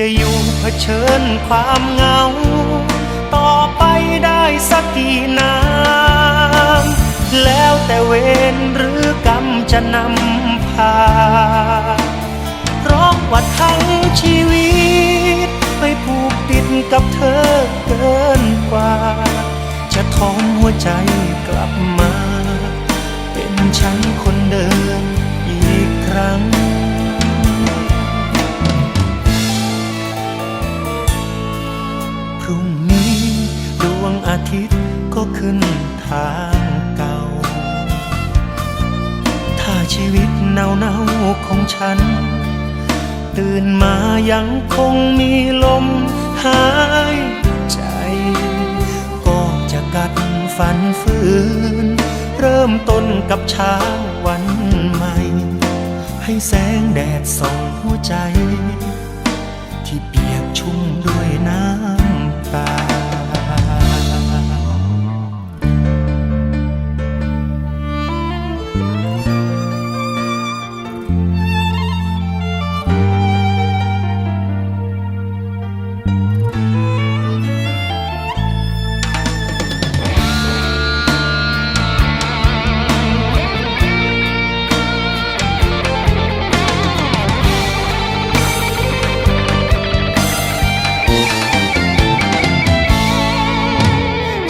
จะอยู่เผชิญความเหงา ต่อไปได้สักกี่น้ำแล้วแต่เวรหรือกรรมจะนำพา เพราะว่าทั้งชีวิต ไปผูกติดกับเธอเกินกว่า จะทอมหัวใจกลับมา เป็นฉันคน พรุ่งนี้ดวงอาทิตย์ก็ขึ้นทางเก่า ถ้าชีวิตเนาๆของฉัน ตื่นมายังคงมีลมหายใจ ก็จะกัดฝันฝืน เริ่มต้นกับเช้าวันใหม่ ให้แสงแดดส่องหัวใจ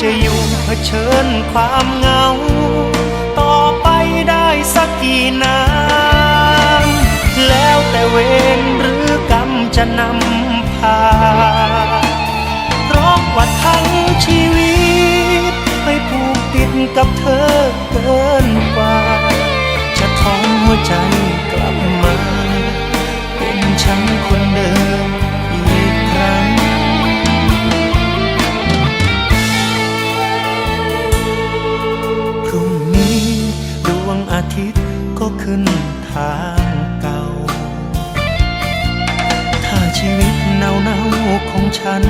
จะอยู่เผชิญความเหงา ต่อไปได้สักกี่น้ำแล้วแต่เวรหรือกรรมจะนำพาเพราะว่าทั้งชีวิตไปผูกติดกับเธอเกินกว่า จะท้องหัวใจกลับมา เป็นฉันค ทิตย์ก็ขึ้นทางเก่า ถ้าชีวิตเนาเนาของฉัน